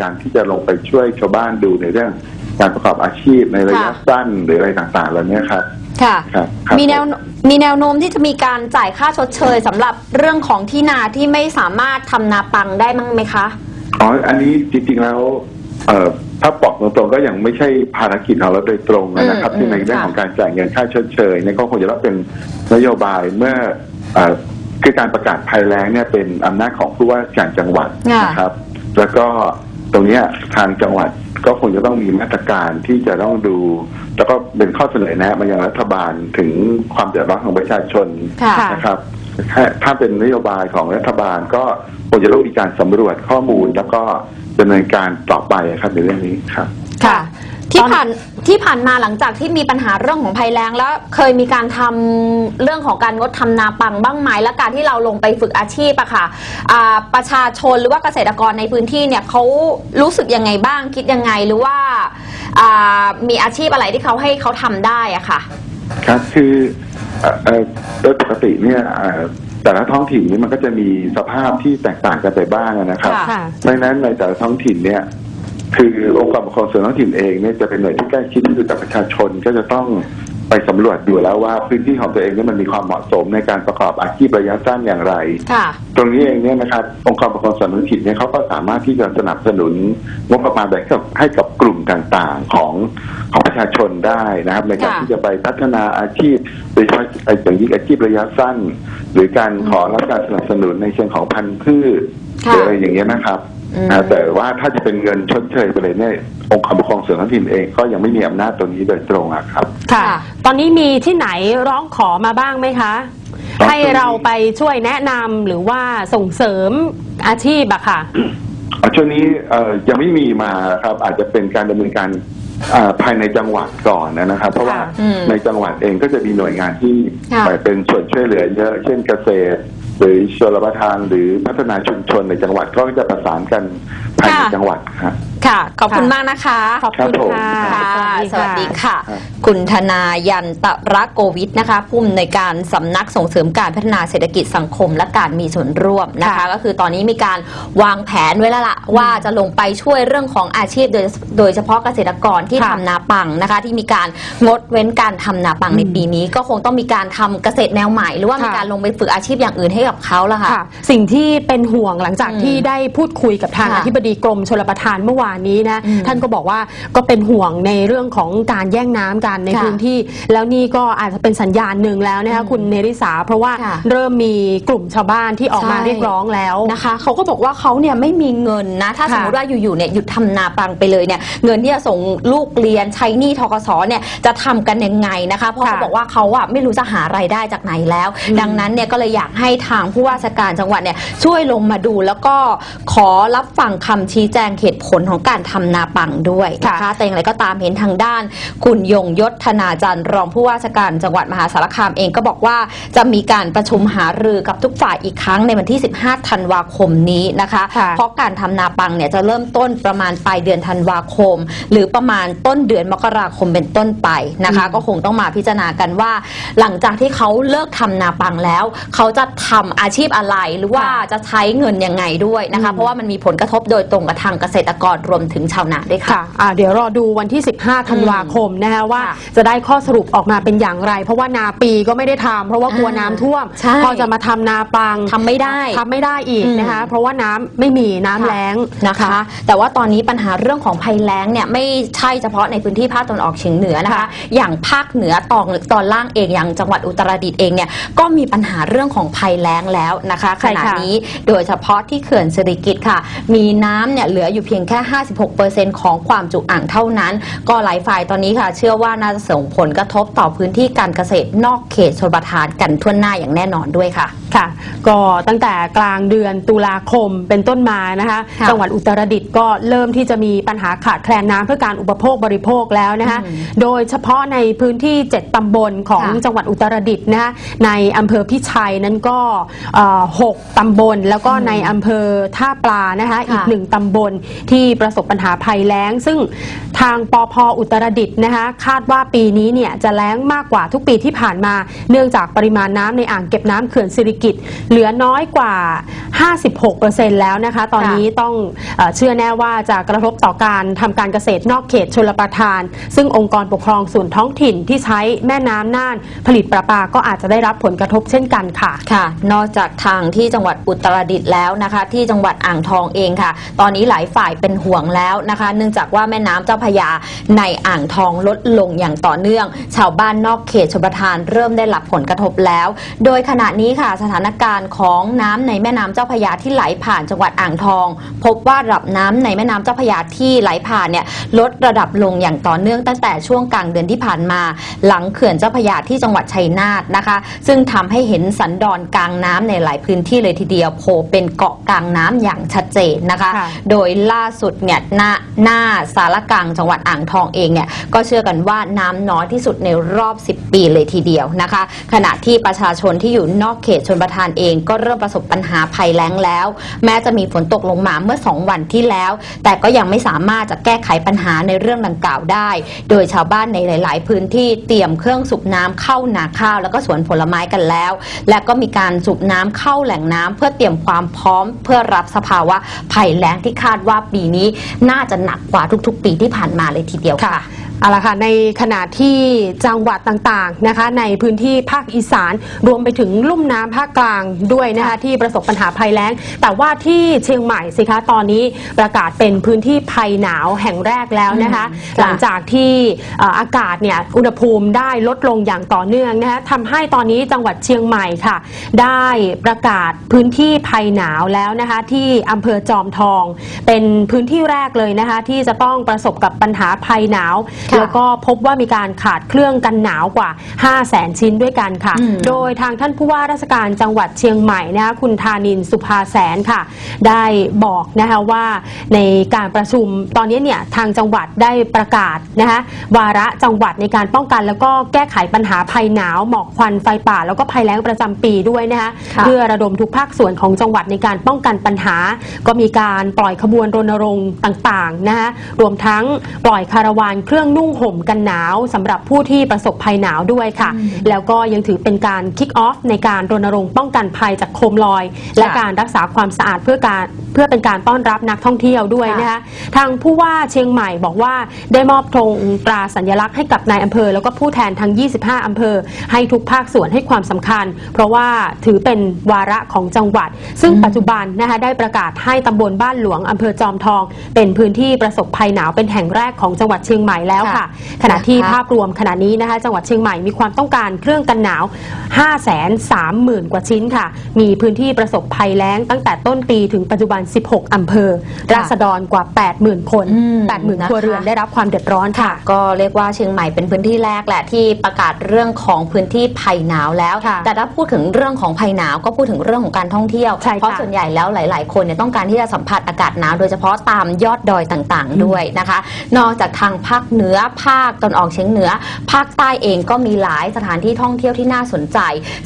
การที่จะลงไปช่วยชาวบ้านดูในเรื่องการประกอบอาชีพในระยะค่ะ สั้นหรืออะไรต่างๆเหล่านี้ครับ ค่ะ ครับครับ มีแนวมีแนวโน้มที่จะมีการจ่ายค่าชดเชยสำหรับเรื่องของที่นาที่ไม่สามารถทำนาปังได้มั้งไหมคะ อ๋อ อันนี้จริงๆแล้วเอ่อถ้าบอกตรงๆก็ยังไม่ใช่ภารกิจของเราโดยตรงนะครับอืมที่ในเรื่องค่ะของการจ่ายเงินค่าชดเชยเนี่ยก็คงจะต้องเป็นนโยบายเมื่อเอ่อคือการประกาศภัยแล้งเนี่ยเป็นอำนาจของผู้ว่าการจังหวัดค่ะนะครับ แล้วก็ ตรงเนี้ยทางจังหวัดก็คงจะต้องมีมาตรการที่จะต้องดู แล้วก็เป็นข้อเสนอแนะมายังรัฐบาลถึงความเดือดร้อนของประชาชนค่ะนะครับถ้าถ้าเป็นนโยบายของรัฐบาลก็คงจะต้องมีการสำรวจข้อมูลแล้วก็ดำเนินการต่อไปครับในเรื่องนี้ครับ ค่ะ ที่ตอนผ่านที่ผ่านมาหลังจากที่มีปัญหาเรื่องของภัยแล้งแล้วเคยมีการทำเรื่องของการงดทำนาปังบ้างไหมและการที่เราลงไปฝึกอาชีพอะค่ะอ่าประชาชนหรือว่าเกษตรกรในพื้นที่เนี่ยเขารู้สึกยังไงบ้างคิดยังไงหรือว่าอ่ามีอาชีพอะไรที่เขาให้เขาทำได้อะค่ะ ครับคือเอ่อเอ่อโดยปกติเนี่ยเอ่อแต่ละท้องถิ่นนี่มันก็จะมีสภาพที่แตกต่างกันไปบ้างนะครับ ค่ะค่ะเพราะฉะนั้นในแต่ละท้องถิ่นเนี่ย คือองค์กรปกครองส่วนท้องถิ่นเองเนี่ยจะเป็นหน่วยที่ใกล้ชิดที่สุดกับประชาชนก็จะต้องไปสำรวจดูแล้วว่าพื้นที่ของตัวเองเนี่ยมันมีความเหมาะสมในการประกอบอาชีพระยะสั้นอย่างไรค่ะตรงนี้เองเนี่ยนะครับองค์กรปกครองส่วนท้องถิ่นเนี่ยเขาก็สามารถที่จะสนับสนุนงบประมาณแบบให้กับให้กับกลุ่มต่างๆของของประชาชนได้นะครับ ในการค่ะที่จะไปพัฒนาอาชีพโดยเฉพาะอย่างยิ่งอาชีพระยะสั้น หรือการขอรับการสนับสนุนในเชิงของพันธุ์พืชหค่ะรืออะไรอย่างเงี้ยนะครับ อืมอ่าแต่ว่าถ้าจะเป็นเงินชดเชยไปเลยเนี่ยองค์กรปกครองส่วนท้องถิ่นเองก็ยังไม่มีอำนาจตรงนี้โดยตรงอะครับค่ะค่ะ ตอนนี้มีที่ไหนร้องขอมาบ้างไหมคะครับให้เราไปช่วยแนะนำหรือว่าส่งเสริมอาชีพอะค่ะ อ่าช่วงนี้เอ่อยังไม่มีมาครับอาจจะเป็นการดำเนินการอ่าภายในจังหวัดก่อนนะครับ เพราะว่าอืมในจังหวัดเองก็จะมีหน่วยงานที่ค่ะ ไปเป็นส่วนช่วยเหลือเยอะ เช่นเกษตร หรือชลประทานหรือพัฒนาชุมชนในจังหวัดก็จะประสานกันภายในค่ะจังหวัดครับค่ะ ขอบคุณค่ะมากนะคะ ขอบคุณครับผม ค่ะค่ะ สวัสดีค่ะครับคุณธนายันตระโกวิทนะคะผู้อำนวยการสำนักส่งเสริมการพัฒนาเศรษฐกิจสังคมและการมีส่วนร่วมนะคะค่ะก็คือตอนนี้มีการวางแผนไว้แล้วล่ะว่าจะลงไปช่วยเรื่องของอาชีพโดยโดยเฉพาะเกษตรกรที่ค่ะทำนาปังนะคะ ที่มีการงดเว้นการทำนาปังในปีนี้ ก็คงต้องมีการทำเกษตรแนวใหม่ หรือว่ามีค่ะการลงไปฝึกอาชีพอย่างอื่นให้กับเขาละค่ะค่ะสิ่งที่เป็นห่วงหลังจากอืมที่ได้พูดคุยกับทางค่ะอธิบดีกรมชลประทานเมื่อวานนี้นะอืมท่านก็บอกว่าก็เป็นห่วงในเรื่องของการแย่งน้ำกันในค่ะพื้นที่ แล้วนี่ก็อาจจะเป็นสัญญาณหนึ่งแล้วนะคะอืมคุณเนริสา เพราะว่าค่ะเริ่มมีกลุ่มชาวบ้านที่ออกมาใช่เรียกร้องแล้วนะคะเขาก็บอกว่าเขาเนี่ยไม่มีเงินนะ ถ้าค่ะสมมติว่าอยู่ๆเนี่ยหยุดทำนาปังไปเลยเนี่ยเงินที่จะส่งลูกเรียนใช้หนี้ทกศเนี่ยจะทำกันยังไงนะคะ เพราะค่ะเขาบอกว่าเขาอะไม่รู้จะหารายได้จากไหนแล้วอืมดังนั้นเนี่ยก็เลยอยากให้ทางผู้ว่าราชการจังหวัดเนี่ยช่วยลงมาดูแล้วก็ขอรับฟังคำชี้แจงเหตุผลของการทำนาปังด้วยนะคะแต่อย่างไรก็ตามเห็นทางด้านคุณยงยศธนาจันทร์รองผู้ว่าราชการจังหวัดมหาสารคามเองก็บอกว่าจะมีการประชุมหารือกับทุกฝ่ายอีกครั้งในวันที่ 15 ธันวาคมนี้นะคะค่ะเพราะการทำนาปังเนี่ยจะเริ่มต้นประมาณปลายเดือนธันวาคม หรือประมาณต้นเดือนมกราคมเป็นต้นไปนะคะอืมก็คงต้องมาพิจารณากันว่า หลังจากที่เขาเลิกทำนาปังแล้ว เขาจะทำอาชีพอะไรหรือว่าจะใช้เงินยังไงด้วยนะคะ เพราะว่ามันมีผลกระทบโดยตรงกับทางเกษตรกรรวมถึงชาวนาด้วยค่ะค่ะอ่าเดี๋ยวรอดูวันที่ 15ธันวาคมนะคะว่าค่ะจะได้ข้อสรุปออกมาเป็นอย่างไร เพราะว่านาปีก็ไม่ได้ทำเพราะว่ากลัวอ่าน้ำท่วมใช่พอจะมาทำนาปังทำไม่ได้ ทำไม่ได้อีกอืมนะคะเพราะว่าน้ำไม่มีน้ำแล้ง นะคะ แต่ว่าตอนนี้ปัญหาเรื่องของภัยแล้งเนี่ยไม่ใช่เฉพาะในพื้นที่ภาคตะวันออกเฉียงเหนือนะคะ ค่ะอย่างภาคเหนือตอนตอนล่างเองอย่างจังหวัดอุตรดิตถ์เองเนี่ยก็มีปัญหาเรื่องของภัยแล้งแล้วนะคะใช่ขค่ะณะนี้โดยเฉพาะที่เขื่อนสิริกิติ์ค่ะ มีน้ำเนี่ยเหลืออยู่เพียงแค่ 56%ของความจุอ่างเท่านั้น ก็หลายฝ่ายตอนนี้ค่ะ เชื่อว่าน่าจะส่งผลกระทบต่อพื้นที่การเกษตรนอกเขตชนประทานกันทั่วหน้าอย่างแน่นอนด้วยค่ะค่ะ ก็ตั้งแต่กลางเดือนตุลาคมเป็นต้นมานะคะค่ะจังหวัดอุตรดิตถ์ก็เริ่มที่จะมีปัญหาขาดแคลนน้ำเพื่อการอุปโภคบริโภคแล้วนะคะอืมโดยเฉพาะในพื้นที่ 7 ตำบลของค่ะจังหวัดอุตรดิตถ์นะคะ ในอำเภอพิชัยนั้นก็เอ่อหกตำบล แล้วก็อืมในอำเภอท่าปลานะคะค่ะอีกหนึ่งตำบลที่ประสบปัญหาภัยแล้ง ซึ่งทางปอพอุตรดิตถ์นะคะ คาดว่าปีนี้เนี่ยจะแล้งมากกว่าทุกปีที่ผ่านมา เนื่องจากปริมาณน้ำในอ่างเก็บน้ำเขื่อนสิริกิจ เหลือน้อยกว่า 56%แล้วนะคะ ตอนนี้ต้องเออเชื่อแน่ว่าจะกระทบต่อการทำการเกษตรนอกเขตชลประทาน ซึ่งองค์กรปกครองส่วนท้องถิ่นที่ใช้แม่น้ำน่าน ผลิตประปาก็อาจจะได้รับผลกระทบเช่นกันค่ะ ค่ะ นอกจากทางที่จังหวัดอุตรดิตถ์แล้วนะคะ ที่จังหวัดอ่างทองเองค่ะ ตอนนี้หลายฝ่ายเป็นห่วงแล้วนะคะ เนื่องจากว่าแม่น้ำเจ้าพระยาในอ่างทองลดลงอย่างต่อเนื่อง ชาวบ้านนอกเขตชลประทานเริ่มได้รับผลกระทบแล้ว โดยขณะนี้ค่ะสถานการณ์ของน้ำในแม่น้ำเจ้าพระพยาที่ไหลผ่านจังหวัดอ่างทอง พบว่าระดับน้ำในแม่น้ำเจ้าพยาที่ไหลผ่านเนี่ยลดระดับลงอย่างต่อเนื่องตั้งแต่ช่วงกลางเดือนที่ผ่านมา หลังเขื่อนเจ้าพยาที่จังหวัดชัยนาทนะคะ ซึ่งทำให้เห็นสันดอนกลางน้ำในหลายพื้นที่เลยทีเดียวโผล่เป็นเกาะกลางน้ำอย่างชัดเจนนะคะ โดยล่าสุดเนี่ยหน้าหน้าสารกลางจังหวัดอ่างทองเองเนี่ยก็เชื่อกันว่าน้ำน้อยที่สุดในรอบ 10 ปีเลยทีเดียวนะคะ ขณะที่ประชาชนที่อยู่นอกเขตชนประทานเองก็เริ่มประสบปัญหาภัยแล้งแล้ว แม้จะมีฝนตกลงมาเมื่อ 2 วันที่แล้ว แต่ก็ยังไม่สามารถจะแก้ไขปัญหาในเรื่องดังกล่าวได้ โดยชาวบ้านในหลาย ๆ พื้นที่เตรียมเครื่องสูบน้ำเข้านาข้าวแล้วก็สวนผลไม้กันแล้ว และก็มีการสูบน้ำเข้าแหล่งน้ำเพื่อเตรียมความพร้อมเพื่อรับสภาวะภัยแล้งที่คาดว่าปีนี้ น่าจะหนักกว่าทุก ๆ ปีที่ผ่านมาเลยทีเดียวค่ะ เอาละค่ะในขณะที่จังหวัดต่างๆนะคะ ในพื้นที่ภาคอีสานรวมไปถึงลุ่มน้ำภาคกลางด้วยนะคะที่ประสบปัญหาภัยแล้ง แต่ว่าที่เชียงใหม่สิคะตอนนี้ประกาศเป็นพื้นที่ภัยหนาวแห่งแรกแล้วนะคะอืมหลังจากที่เอ่ออากาศเนี่ยอุณหภูมิได้ลดลงอย่างต่อเนื่องนะคะทำให้ตอนนี้จังหวัดเชียงใหม่ค่ะ ได้ประกาศพื้นที่ภัยหนาวแล้วนะคะ ที่อำเภอจอมทอง เป็นพื้นที่แรกเลยนะคะ ที่จะต้องประสบกับปัญหาภัยหนาวค่ะแล้วก็พบว่ามีการขาดเครื่องกันหนาวกว่า 5 0 0แสนชิ้นด้วยกันค่ะอืมโดยทางท่านผู้ว่าราชการจังหวัดเชียงใหม่นะคะคุณธานินสุภาแสนค่ะ ได้บอกนะคะว่าในการประชุมตอนนี้เนี่ยทางจังหวัดได้ประกาศนะคะวาระจังหวัดในการป้องกันแล้วก็แก้ไขปัญหาภัยหนาวหมอกควันไฟป่า แล้วก็ภัยแล้งประจำปีด้วยนะคะค่ะเพื่อระดมทุกภาคส่วนของจังหวัดในการป้องกันปัญหา ก็มีการปล่อยขบวนรณรงค์ต่างๆนะคะรวมทั้งปล่อยคาราวานเครื่องนุ่งห่มกันหนาวสำหรับผู้ที่ประสบภัยหนาวด้วยค่ะอืมแล้วก็ยังถือเป็นการคิกออฟในการรณรงค์ป้องกันภัยจากโคมลอย และการรักษาความสะอาดเพื่อการเพื่อเป็นการต้อนรับนักท่องเที่ยวด้วยค่ะนะคะทางผู้ว่าเชียงใหม่บอกว่าได้มอบธงตราสัญลักษณ์ให้กับนายอำเภอ แล้วก็ผู้แทนทั้ง 25 อำเภอ ให้ทุกภาคส่วนให้ความสำคัญ เพราะว่าถือเป็นวาระของจังหวัด ซึ่งอืมปัจจุบันนะคะได้ประกาศให้ตำบลบ้านหลวงอำเภอจอมทอง เป็นพื้นที่ประสบภัยหนาวเป็นแห่งแรกของจังหวัดเชียงใหม่แล้วค่ะ ขณะที่นะคะภาพรวมขณะนี้นะคะจังหวัดเชียงใหม่มีความต้องการเครื่องกันหนาว 5 3 0 0 0 0 กว่าชิ้นค่ะ มีพื้นที่ประสบภัยแล้งตั้งแต่ต้นปีถึงปัจจุบัน16 อำเภอค่ะราษฎรกว่า 80,000 คนอืม80,000นะคะครัวเรือนได้รับความเดือดร้อนค่ะ ก็เรียกว่าเชียงใหม่เป็นพื้นที่แรกแหละที่ประกาศเรื่องของพื้นที่ภัยหนาวแล้วค่ะแต่ถ้าพูดถึงเรื่องของภัยหนาวก็พูดถึงเรื่องของการท่องเที่ยวใช่ค่ะเพราะส่วนใหญ่แล้วหลาย ๆ คนเนี่ยต้องการที่จะสัมผัสอากาศหนาวโดยเฉพาะตามยอดดอยต่าง ๆ ด้วยนะคะ นอกจากทางภาคเหนือภาคตอนออกเฉียงเหนือ ภาคใต้เองก็มีหลายสถานที่ท่องเที่ยวที่น่าสนใจ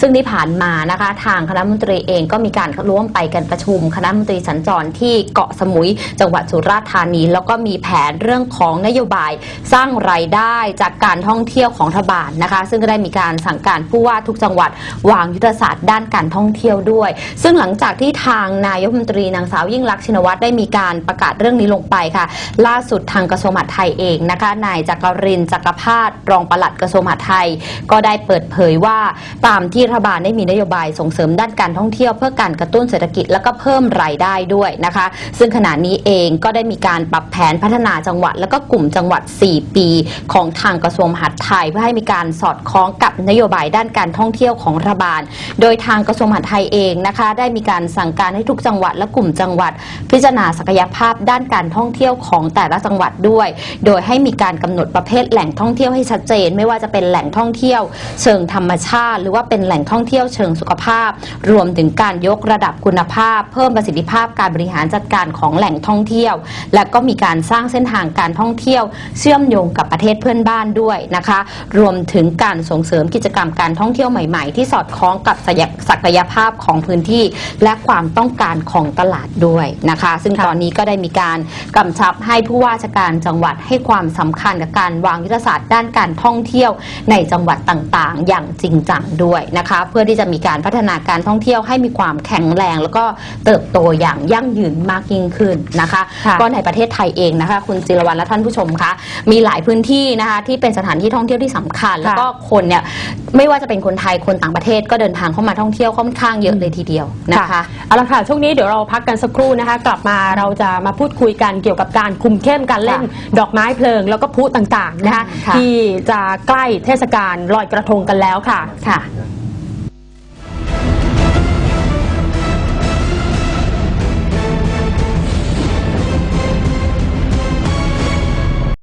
ซึ่งที่ผ่านมานะคะ ทางคณะมนตรีเองก็มีการร่วมไปกันประชุมคณะมนตรีสัญจรที่เกาะสมุย จังหวัดสุราษฎร์ธานี แล้วก็มีแผนเรื่องของนโยบายสร้างรายได้จากการท่องเที่ยวของรัฐบาลนะคะ ซึ่งก็ได้มีการสั่งการผู้ว่าทุกจังหวัดวางยุทธศาสตร์ด้านการท่องเที่ยวด้วย ซึ่งหลังจากที่ทางนายกรัฐมนตรีนางสาวยิ่งลักษณ์ชินวัตรได้มีการประกาศเรื่องนี้ลงไปค่ะ ล่าสุดทางกระทรวงมหาดไทยเองนะคะนายจักรินทร์จักรพาสรองปลัดกระทรวงมหาดไทย ก็ได้เปิดเผยว่าตามที่รัฐบาลได้มีนโยบายส่งเสริมด้านการท่องเที่ยวเพื่อการกระตุ้นเศรษฐกิจแล้วก็เพิ่มรายได้ด้วยนะคะ ซึ่งขณะนี้เองก็ได้มีการปรับแผนพัฒนาจังหวัด แล้วก็กลุ่มจังหวัด 4 ปี ของทางกระทรวงมหาดไทย เพื่อให้มีการสอดคล้องกับนโยบายด้านการท่องเที่ยวของรัฐบาล โดยทางกระทรวงมหาดไทยเองนะคะ ได้มีการสั่งการให้ทุกจังหวัดและกลุ่มจังหวัด พิจารณาศักยภาพด้านการท่องเที่ยวของแต่ละจังหวัดด้วย โดยให้มีการกำหนดประเภทแหล่งท่องเที่ยวให้ชัดเจน ไม่ว่าจะเป็นแหล่งท่องเที่ยว เชิงธรรมชาติ หรือว่าเป็นแหล่งท่องเที่ยวเชิงสุขภาพ รวมถึงการยกระดับคุณภาพ เพิ่มประสิทธิภาพการการบริหารจัดการของแหล่งท่องเที่ยว และก็มีการสร้างเส้นทางการท่องเที่ยวเชื่อมโยงกับประเทศเพื่อนบ้านด้วยนะคะ รวมถึงการส่งเสริมกิจกรรมการท่องเที่ยวใหม่ๆ ที่สอดคล้องกับศักยภาพของพื้นที่ และความต้องการของตลาดด้วยนะคะ ซึ่งตอนนี้ก็ได้มีการกำชับให้ผู้ว่าราชการจังหวัดให้ความสำคัญกับการวางยุทธศาสตร์ด้านการท่องเที่ยวในจังหวัดต่างๆ อย่างจริงจังด้วยนะคะ เพื่อที่จะมีการพัฒนาการท่องเที่ยวให้มีความแข็งแรง แล้วก็เติบโตอย่างยั่งยืนมากยิ่งขึ้นนะคะค่ะก็ในประเทศไทยเองนะคะ คุณจิรวรรณและท่านผู้ชมคะ มีหลายพื้นที่นะคะที่เป็นสถานที่ท่องเที่ยวที่สำคัญ แล้วก็คนเนี่ยไม่ว่าจะเป็นคนไทยคนต่างประเทศก็เดินทางเข้ามาท่องเที่ยวค่อนข้างเยอะเลยทีเดียวนะคะเอาละค่ะช่วงนี้เดี๋ยวเราพักกันสักครู่นะคะ กลับมาเราจะมาพูดคุยกันเกี่ยวกับการคุมเข้มการเล่นดอกไม้เพลิง แล้วก็พลุต่างๆนะคะค่ะที่จะใกล้เทศกาลลอยกระทงกันแล้วค่ะค่ะ